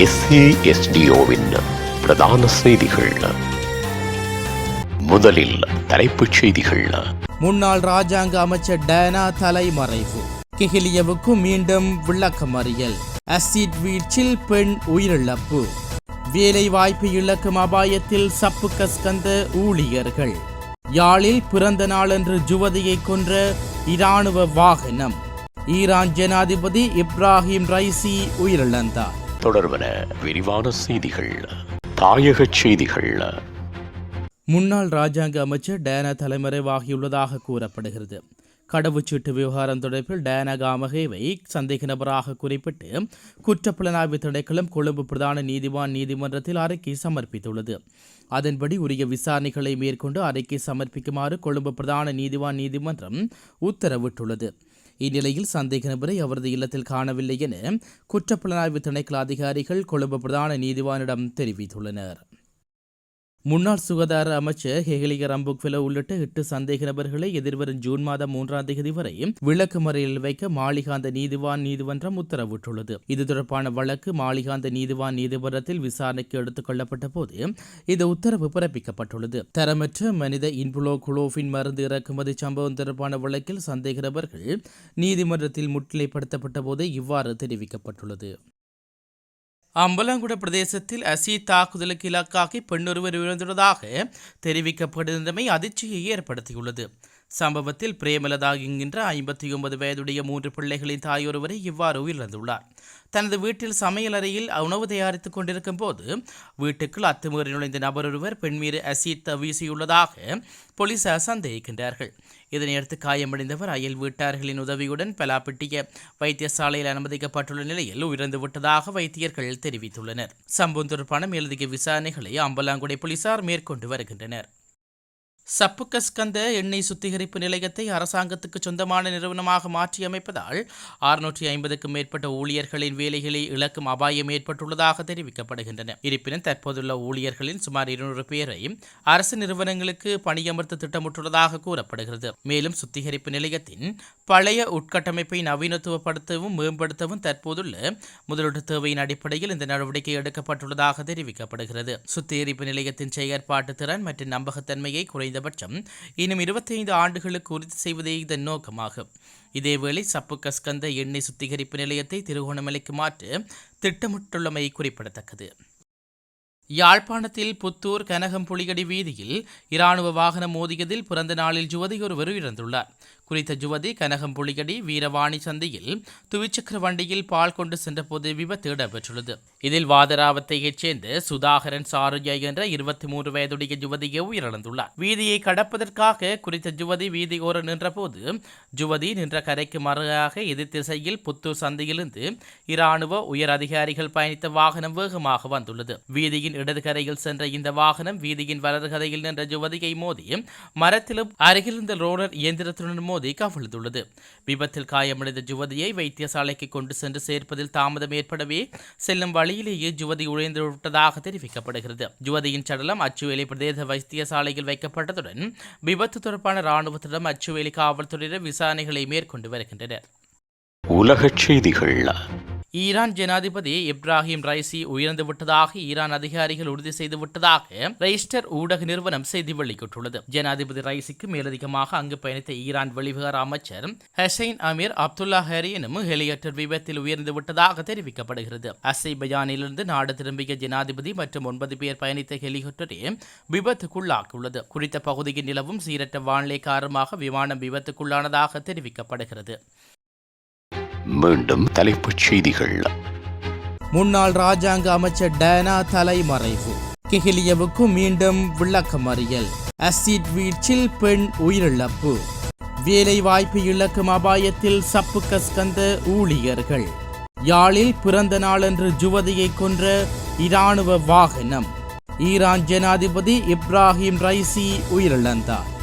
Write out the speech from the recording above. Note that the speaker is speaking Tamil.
எஸ்ஏஎஸ்டிஓவின் பிரதான செய்திகள். முதலில் தலைப்புச் செய்திகள். முன்னாள் ராஜாங்க அமைச்சர் டயனா தலைமறைவு. கெஹிலியவுக்கு மீண்டும் விளக்கமறியல். அசிட் வீழ்ச்சில் பெண் உயிரிழப்பு. வேலை வாய்ப்பு இழக்கும் அபாயத்தில் சப்பு கஸ்கந்த ஊழியர்கள். யாழில் பிறந்த நாளன்று ஜுவதியை கொன்ற இராணுவ வாகனம். ஈரான் ஜனாதிபதி இப்ராஹிம் ரைசி உயிரிழந்தார். தொடர்பன விரிவான செய்திகள். தாயகச் செய்திகள். முன்னாள் ராஜாங்க அமைச்சர் டேனா தலைமறைவாகியுள்ளதாக கூறப்படுகிறது. கடவுச்சீட்டு விவகாரம் தொடர்பில் டேனா காமகேவை சந்தேக நபராக குறிப்பிட்டு குற்றப்புலனாய்வு திணைக்களம் கொழும்பு பிரதான நீதிவான் நீதிமன்றத்தில் அறிக்கை சமர்ப்பித்துள்ளது. அதன்படி உரிய விசாரணைகளை மேற்கொண்டு அறிக்கை சமர்ப்பிக்குமாறு கொழும்பு பிரதான நீதிவான் நீதிமன்றம் உத்தரவிட்டுள்ளது. இந்நிலையில் சந்தேக நபரை அவரது இல்லத்தில் காணவில்லை என குற்றப்புலனாய்வு திணைக்கள அதிகாரிகள் கொழும்பு பிரதான நீதிவானிடம் தெரிவித்துள்ளனர். முன்னாள் சுகாதார அமைச்சர் ஹெகலிக ரம்புக்வெல உள்ளிட்ட எட்டு சந்தேக நபர்களை எதிர்வரும் ஜூன் மாதம் மூன்றாம் தேதி வரை விளக்குமறையில் வைக்க மாளிகாந்த நீதிவான் நீதிமன்றம் உத்தரவிட்டுள்ளது. இது தொடர்பான வழக்கு மாளிகாந்த நீதிவான் நீதிமன்றத்தில் விசாரணைக்கு எடுத்துக் கொள்ளப்பட்ட போது இந்த உத்தரவு பிறப்பிக்கப்பட்டுள்ளது. தரமற்ற மனித இன்புலோ குளோஃபின் மருந்து இறக்குமதி சம்பவம் தொடர்பான வழக்கில் சந்தேக நபர்கள் நீதிமன்றத்தில் முன்னிலைப்படுத்தப்பட்ட போது இவ்வாறு தெரிவிக்கப்பட்டுள்ளது. அம்பலங்குட பிரதேசத்தில் அசி தாக்குதலுக்கு இலக்காகி பெண்ணொருவர் விழுந்துள்ளதாக தெரிவிக்கப்படுகின்றமை அதிர்ச்சியை ஏற்படுத்தியுள்ளது. சம்பவத்தில் பிரேமலதா என்கின்ற ஐம்பத்தி ஒன்பது வயதுடைய மூன்று பிள்ளைகளின் தாயொருவரை இவ்வாறு உயிரிழந்துள்ளார். தனது வீட்டில் சமையல் அறையில் உணவு தயாரித்துக் கொண்டிருக்கும் போது வீட்டுக்குள் அத்துமீறி நுழைந்த நபர் ஒருவர் பெண் மீது அசீத் வீசியுள்ளதாக போலீசார் சந்தேகிக்கின்றார்கள். இதனையடுத்து காயமடைந்தவர் அயல் வீட்டார்களின் உதவியுடன் பலாப்பிட்டிய வைத்தியசாலையில் அனுமதிக்கப்பட்டுள்ள நிலையில் உயர்ந்து விட்டதாக வைத்தியர்கள் தெரிவித்துள்ளனர். சம்பவம் தொடர்பான மேலதிக விசாரணைகளை அம்பலாங்குடை போலீசார் மேற்கொண்டு வருகின்றனர். சப்புக்கஸ்கந்த எண்ணெய் சுத்திகரிப்பு நிலையத்தை அரசாங்கத்துக்கு சொந்தமான நிறுவனமாக மாற்றியமைப்பதால் அறுநூற்றி ஐம்பதுக்கும் மேற்பட்ட ஊழியர்களின் வேலைகளை இழக்கும் அபாயம் ஏற்பட்டுள்ளதாக தெரிவிக்கப்படுகின்றன. இருப்பினும் தற்போதுள்ள ஊழியர்களின் சுமார் இருநூறு பேரை அரசு நிறுவனங்களுக்கு பணியமர்த்த திட்டமிட்டுள்ளதாக கூறப்படுகிறது. மேலும் சுத்திகரிப்பு நிலையத்தின் பழைய உட்கட்டமைப்பை நவீனத்துவப்படுத்தவும் மேம்படுத்தவும் தற்போதுள்ள முதலீட்டு தேவையின் அடிப்படையில் இந்த நடவடிக்கை எடுக்கப்பட்டுள்ளதாக தெரிவிக்கப்படுகிறது. சுத்திகரிப்பு நிலையத்தின் செயற்பாட்டு திறன் மற்றும் நம்பகத்தன்மையை குறைந்த குறைந்தபட்சம் இன்னும் இருபத்தைந்து ஆண்டுகளுக்கு உறுதி செய்வதே இதன் நோக்கமாகும். இதேவேளை சப்பு கஸ்கந்த எண்ணெய் சுத்திகரிப்பு நிலையத்தை திருகோணமலைக்கு மாற்ற திட்டமிட்டுள்ளமை குறிப்பிடத்தக்கது. யாழ்ப்பாணத்தில் புத்தூர் கனகம் புலிகடி வீதியில் இராணுவ வாகனம் மோதியதில் பிறந்த நாளில் ஜுவதி ஒருவர் இறந்துள்ளார் குறித்த ஜுவதி கனகம் புலிகடி வீரவாணி சந்தையில் துவிச்சக்கர வண்டியில் பால் கொண்டு சென்றபோது விபத்து இடம்பெற்றுள்ளது. இதில் வாதராவத்தையைச் சேர்ந்த சுதாகரன் சாருஜா என்ற இருபத்தி மூன்று வயதுடைய ஜுவதியை உயிரிழந்துள்ளார். வீதியை கடப்பதற்காக குறித்த ஜுவதி வீதியோர நின்றபோது ஜுவதி நின்ற கரைக்கு மறையாக எதிர் திசையில் புத்தூர் சந்தையிலிருந்து இராணுவ உயர் அதிகாரிகள் பயணித்த வாகனம் வேகமாக வந்துள்ளது. வீதியின் இடது கரையில் சென்ற இந்த வாகனம் வீதியின் வலது கரையில் நின்ற ஜுவதியை மோதி மரத்திலும் அருகிலிருந்த ரோலர் இயந்திரத்துடன் மோதி மோதி கவிழ்ந்துள்ளது. விபத்தில் காயமடைந்த ஜுவதியை வைத்தியசாலைக்கு கொண்டு சென்று சேர்ப்பதில் தாமதம் ஏற்படவே செல்லும் வழியிலேயே ஜுவதி உழைந்து விட்டதாக தெரிவிக்கப்படுகிறது. ஜுவதியின் சடலம் அச்சுவேலி பிரதேச வைத்தியசாலையில் வைக்கப்பட்டதுடன் விபத்து தொடர்பான ராணுவத்திடம் அச்சுவேலி காவல்துறையினர் விசாரணைகளை மேற்கொண்டு வருகின்றனர். உலகச் செய்திகள் ஈரான் ஜனாதிபதி இப்ராஹிம் ரைசி உயர்ந்து விட்டதாக ஈரான் அதிகாரிகள் உறுதி செய்து விட்டதாக ரெய்ஸ்டர் ஊடக நிறுவனம் செய்தி வெளியிட்டுள்ளது. ஜனாதிபதி ரைசிக்கு மேலதிகமாக அங்கு பயணித்த ஈரான் வெளிவிவகார அமைச்சர் ஹசைன் அமீர் அப்துல்லா ஹரியனும் ஹெலிகாப்டர் விபத்தில் உயர்ந்து விட்டதாக தெரிவிக்கப்படுகிறது. அசை பயானிலிருந்து நாடு திரும்பிய ஜனாதிபதி மற்றும் ஒன்பது பேர் பயணித்த ஹெலிகாப்டரே விபத்துக்குள்ளாக்கியுள்ளது. குறித்த பகுதியில் நிலவும் சீரற்ற வானிலை காரணமாக விமானம் விபத்துக்குள்ளானதாக தெரிவிக்கப்படுகிறது. மீண்டும் தலைப்புச் செய்திகள். முன்னாள் ராஜாங்க அமைச்சர் டேனா தலைமறைவு. கெஹிலியவுக்கு மீண்டும் விளக்கமறியல். அசிட் வீழ்ச்சில் பெண் உயிரிழப்பு. வேலை வாய்ப்பு இழக்கும் அபாயத்தில் சப்பு கஸ்கந்த ஊழியர்கள். யாழில் பிறந்த நாளன்று ஜுவதியை கொன்ற இராணுவ வாகனம். ஈரான் ஜனாதிபதி இப்ராஹிம் ரைசி உயிரிழந்தார்.